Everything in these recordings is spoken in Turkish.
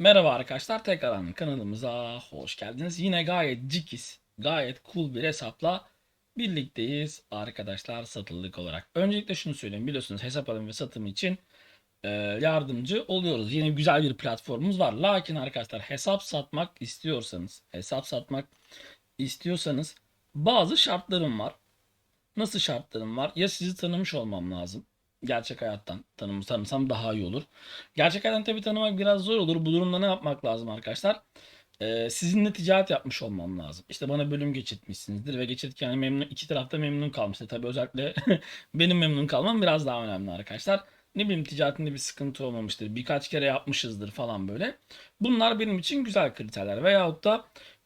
Merhaba arkadaşlar tekrardan kanalımıza hoş geldiniz. Yine gayet cikiz, gayet cool bir hesapla birlikteyiz arkadaşlar satılık olarak. Öncelikle şunu söyleyeyim biliyorsunuz hesap alım ve satım için e, yardımcı oluyoruz. Yine güzel bir platformumuz var. Lakin arkadaşlar hesap satmak istiyorsanız, hesap satmak istiyorsanız bazı şartlarım var. Nasıl şartlarım var? Ya sizi tanımış olmam lazım. Gerçek hayattan tanım, tanısam daha iyi olur. Gerçek hayattan tabii tanımak biraz zor olur. Bu durumda ne yapmak lazım arkadaşlar? Ee, sizinle ticaret yapmış olmam lazım. İşte bana bölüm geçirtmişsinizdir ve geçirirken memnun, iki tarafta memnun kalmıştır. Tabii özellikle benim memnun kalmam biraz daha önemli arkadaşlar. Ne bileyim ticaretinde bir sıkıntı olmamıştır. Birkaç kere yapmışızdır falan böyle. Bunlar benim için güzel kriterler. Veyahut da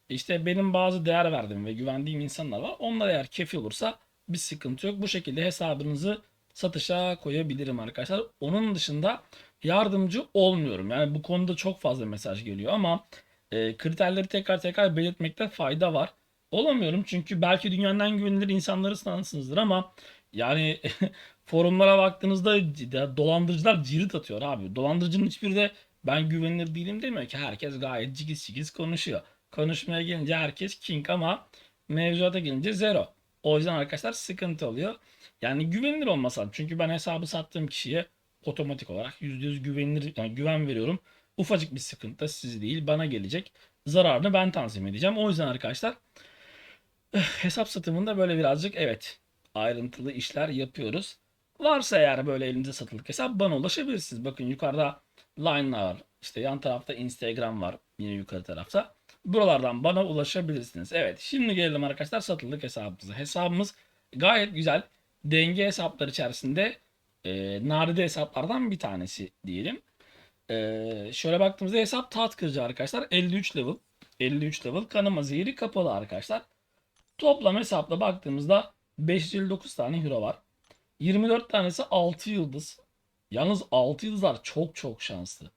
işte benim bazı değer verdiğim ve güvendiğim insanlar var. Onlar eğer kefil olursa bir sıkıntı yok. Bu şekilde hesabınızı satışa koyabilirim arkadaşlar. Onun dışında yardımcı olmuyorum. Yani bu konuda çok fazla mesaj geliyor ama e, kriterleri tekrar tekrar belirtmekte fayda var. Olamıyorum çünkü belki dünyanın en güvenilir insanları sanırsınızdır ama yani forumlara baktığınızda dolandırıcılar cirit atıyor abi. Dolandırıcının hiçbiri de ben güvenilir değilim demiyor ki. Herkes gayet cigiz cigiz konuşuyor. Konuşmaya gelince herkes king ama mevzuata gelince zero. O yüzden arkadaşlar sıkıntı oluyor. Yani güvenilir olması lazım. Çünkü ben hesabı sattığım kişiye otomatik olarak %100 güvenilir yani güven veriyorum. Ufacık bir sıkıntı sizi değil bana gelecek. Zararını ben tanzim edeceğim. O yüzden arkadaşlar eh, hesap satımında böyle birazcık evet ayrıntılı işler yapıyoruz. Varsa eğer böyle elinize satılık hesap bana ulaşabilirsiniz. Bakın yukarıda Line var. İşte yan tarafta Instagram var. Yine yukarı tarafta. Buralardan bana ulaşabilirsiniz. Evet şimdi gelelim arkadaşlar satılık hesabımıza. Hesabımız gayet güzel. Denge hesaplar içerisinde e, nadide hesaplardan bir tanesi diyelim. E, şöyle baktığımızda hesap taht kırıcı arkadaşlar. 53 level. 53 level. Kanama zehri kapalı arkadaşlar. Toplam hesapla baktığımızda 559 tane hero var. 24 tanesi 6 yıldız. Yalnız 6 yıldızlar çok çok şanslı.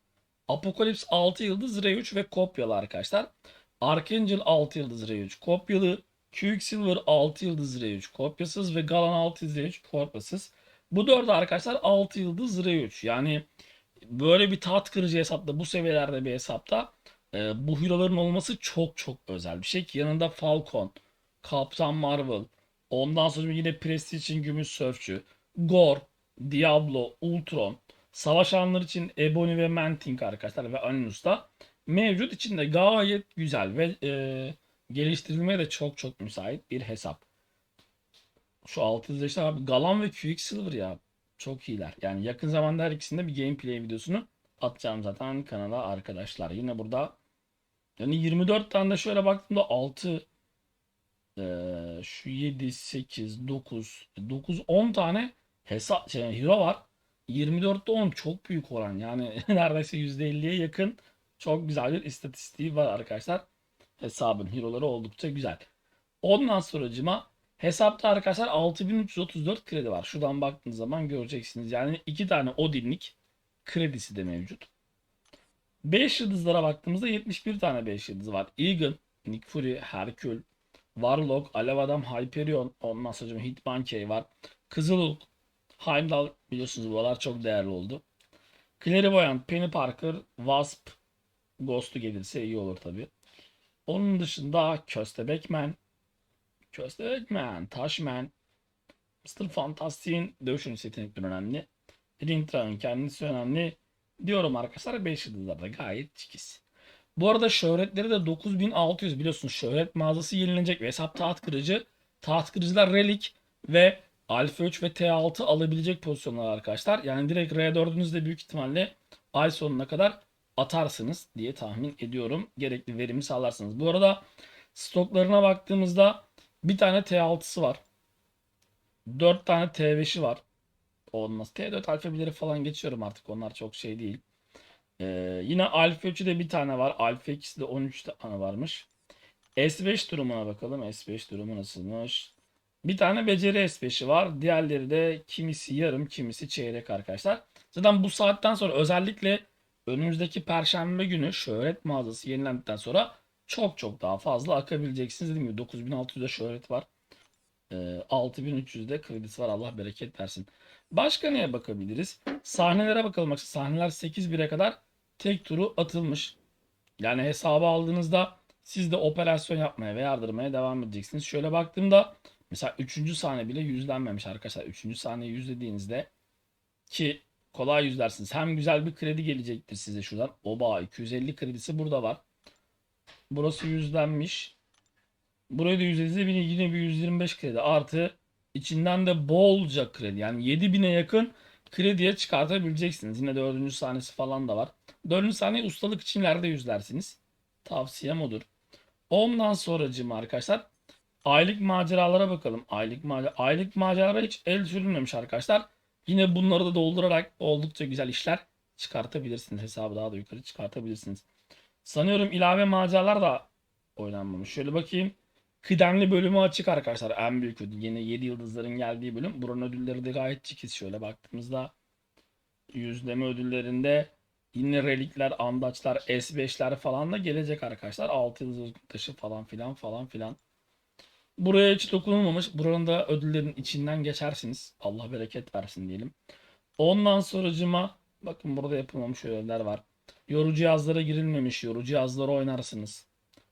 Apokalips 6 yıldız R3 ve kopyalı arkadaşlar. Archangel 6 yıldız R3 kopyalı. Quicksilver 6 yıldız R3 kopyasız ve Galan 6 yıldız R3 kopyasız. Bu dördü arkadaşlar 6 yıldız R3. Yani böyle bir taht kırıcı hesapta bu seviyelerde bir hesapta e, bu hero'ların olması çok çok özel bir şey ki yanında Falcon, Kaptan Marvel, ondan sonra yine Prestige için Gümüş Sörfçü, Gore, Diablo, Ultron, Savaş alanları için Ebony ve Manting arkadaşlar ve Anilus da mevcut içinde gayet güzel ve e, geliştirilmeye de çok çok müsait bir hesap. Şu 600 işte abi Galan ve Quicksilver ya çok iyiler. Yani yakın zamanda her ikisinde bir gameplay videosunu atacağım zaten kanala arkadaşlar. Yine burada yani 24 tane de şöyle baktığımda 6 eee, şu 7 8 9 9 10 tane hesap şey, hero var. 24'te 10 çok büyük oran. Yani neredeyse %50'ye yakın çok güzel bir istatistiği var arkadaşlar. Hesabın hero'ları oldukça güzel. Ondan sonracıma hesapta arkadaşlar 6334 kredi var. Şuradan baktığınız zaman göreceksiniz. Yani iki tane Odin'lik kredisi de mevcut. 5 yıldızlara baktığımızda 71 tane 5 yıldız var. Egan, Nick Fury, Herkül, Warlock, Alev Adam, Hyperion, ondan sonra Hitmonkey var. Kızılhulk, Heimdall biliyorsunuz buralar çok değerli oldu. Clairvoyant, Penny Parker, Wasp, Ghost'u gelirse iyi olur tabi. Onun dışında Köstebekman, Köstebekman, Taşman, Mr. Fantastic'in dövüş yetenekleri önemli. Rintra'nın kendisi önemli. Diyorum arkadaşlar 5 yıldızlarda gayet çikiz. Bu arada şöhretleri de 9600 biliyorsunuz şöhret mağazası yenilenecek ve hesap taht kırıcı. Taht kırıcılar Relic ve Alpha 3 ve T6 alabilecek pozisyonlar arkadaşlar. Yani direkt R4'ünüzde büyük ihtimalle ay sonuna kadar atarsınız diye tahmin ediyorum. Gerekli verimi sağlarsınız. Bu arada stoklarına baktığımızda bir tane T6'sı var. 4 tane T5'i var. Olmaz. T4 alfabeleri falan geçiyorum artık. Onlar çok şey değil. Ee, yine Alfa 3'ü de bir tane var. Alfa 2'si de 13 tane varmış. S5 durumuna bakalım. S5 durumu nasılmış? Bir tane beceri S5'i var. Diğerleri de kimisi yarım, kimisi çeyrek arkadaşlar. Zaten bu saatten sonra özellikle önümüzdeki perşembe günü şöhret mağazası yenilendikten sonra çok çok daha fazla akabileceksiniz. Dediğim gibi 9600'de şöhret var. Ee, 6300'de kredisi var. Allah bereket versin. Başka neye bakabiliriz? Sahnelere bakalım. Bak, Sahneler 8-1'e kadar tek turu atılmış. Yani hesabı aldığınızda siz de operasyon yapmaya ve yardırmaya devam edeceksiniz. Şöyle baktığımda mesela 3. saniye bile yüzlenmemiş arkadaşlar. 3. saniye yüzlediğinizde ki kolay yüzlersiniz. Hem güzel bir kredi gelecektir size şuradan. Oba 250 kredisi burada var. Burası yüzlenmiş. Burayı da yüzlediğinizde yine, bir 125 kredi artı içinden de bolca kredi. Yani 7000'e yakın krediye çıkartabileceksiniz. Yine dördüncü sahnesi falan da var. Dördüncü sahneyi ustalık için ileride yüzlersiniz. Tavsiyem odur. Ondan sonracığım arkadaşlar aylık maceralara bakalım. Aylık macera aylık maceralara hiç el sürülmemiş arkadaşlar. Yine bunları da doldurarak oldukça güzel işler çıkartabilirsiniz. Hesabı daha da yukarı çıkartabilirsiniz. Sanıyorum ilave maceralar da oynanmamış. Şöyle bakayım. Kıdemli bölümü açık arkadaşlar. En büyük ödül. Yine 7 yıldızların geldiği bölüm. Buranın ödülleri de gayet çikiz. Şöyle baktığımızda yüzleme ödüllerinde yine relikler, andaçlar, S5'ler falan da gelecek arkadaşlar. 6 yıldız taşı falan filan falan filan. Buraya hiç dokunulmamış. Buranın da ödüllerin içinden geçersiniz. Allah bereket versin diyelim. Ondan sonracıma bakın burada yapılmamış ödüller var. Yoru cihazlara girilmemiş. Yoru cihazları oynarsınız.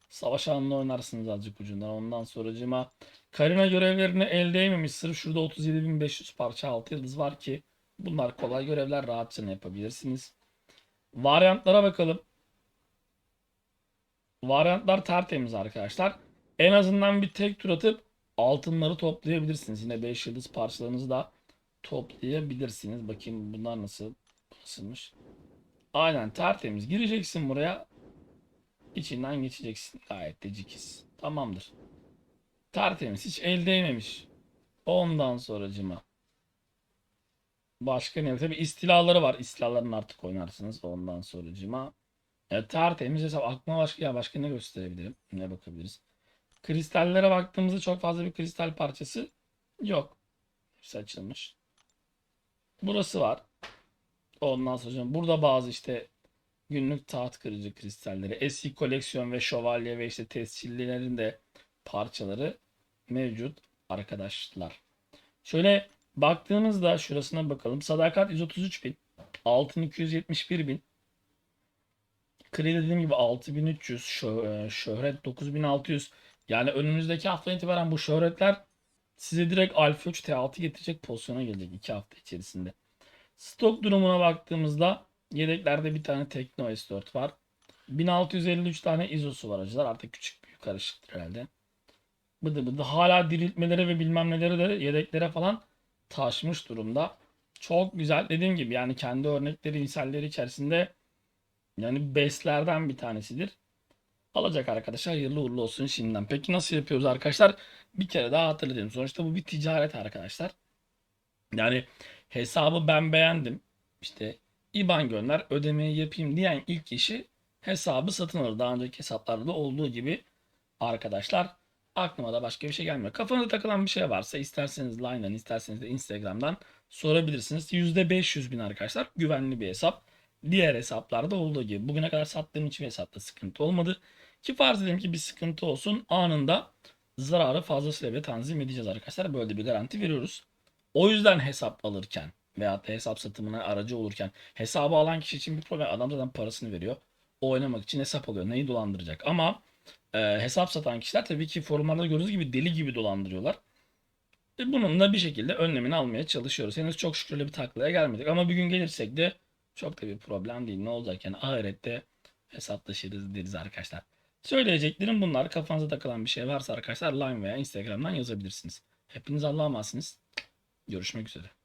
Savaş alanında oynarsınız azıcık ucundan. Ondan sonracıma Karina görevlerini elde edememiş. Sırf şurada 37.500 parça 6 yıldız var ki bunlar kolay görevler rahatça yapabilirsiniz. Varyantlara bakalım. Varyantlar tertemiz arkadaşlar. En azından bir tek tur atıp altınları toplayabilirsiniz. Yine 5 yıldız parçalarınızı da toplayabilirsiniz. Bakayım bunlar nasıl nasılmış. Aynen tertemiz. Gireceksin buraya. İçinden geçeceksin. Gayet de cikiz. Tamamdır. Tertemiz. Hiç el değmemiş. Ondan sonracıma. Başka ne? Tabii istilaları var. İstilalarını artık oynarsınız. Ondan sonracıma. E, tertemiz hesap. Aklıma başka ya başka ne gösterebilirim? Ne bakabiliriz? Kristallere baktığımızda çok fazla bir kristal parçası yok. Hepsi açılmış. Burası var. Ondan sonra burada bazı işte günlük taht kırıcı kristalleri, eski koleksiyon ve şövalye ve işte tescillilerin de parçaları mevcut arkadaşlar. Şöyle baktığımızda şurasına bakalım. Sadakat 133 bin. Altın 271 bin. Kredi dediğim gibi 6300. Şö- e, şöhret 9600. Yani önümüzdeki hafta itibaren bu şöhretler size direkt Alfa 3 T6 getirecek pozisyona gelecek 2 hafta içerisinde. Stok durumuna baktığımızda yedeklerde bir tane Tekno S4 var. 1653 tane ISO'su var acılar. Artık küçük büyük karışıktır herhalde. Bıdı bıdı. Hala diriltmeleri ve bilmem neleri de yedeklere falan taşmış durumda. Çok güzel. Dediğim gibi yani kendi örnekleri, misalleri içerisinde yani bestlerden bir tanesidir. Alacak arkadaşlar hayırlı uğurlu olsun şimdiden. Peki nasıl yapıyoruz arkadaşlar? Bir kere daha hatırlatayım. Sonuçta bu bir ticaret arkadaşlar. Yani hesabı ben beğendim. İşte IBAN gönder ödemeyi yapayım diyen ilk kişi hesabı satın alır. Daha önceki hesaplarda da olduğu gibi arkadaşlar aklıma da başka bir şey gelmiyor. Kafanıza takılan bir şey varsa isterseniz Line'dan isterseniz de Instagram'dan sorabilirsiniz. %500 bin arkadaşlar güvenli bir hesap. Diğer hesaplarda olduğu gibi. Bugüne kadar sattığım hiçbir hesapta sıkıntı olmadı. Ki farz edelim ki bir sıkıntı olsun anında zararı fazlasıyla bile tanzim edeceğiz arkadaşlar. Böyle bir garanti veriyoruz. O yüzden hesap alırken veyahut da hesap satımına aracı olurken hesabı alan kişi için bir problem. Adam zaten parasını veriyor. O oynamak için hesap alıyor. Neyi dolandıracak? Ama e, hesap satan kişiler tabii ki forumlarda gördüğünüz gibi deli gibi dolandırıyorlar. E, bunun bir şekilde önlemini almaya çalışıyoruz. Henüz çok şükür bir taklaya gelmedik. Ama bir gün gelirsek de çok da bir problem değil. Ne olacak yani ahirette hesaplaşırız deriz arkadaşlar. Söyleyeceklerim bunlar. Kafanıza takılan bir şey varsa arkadaşlar Line veya Instagram'dan yazabilirsiniz. Hepiniz Allah'a emanetsiniz. Görüşmek üzere.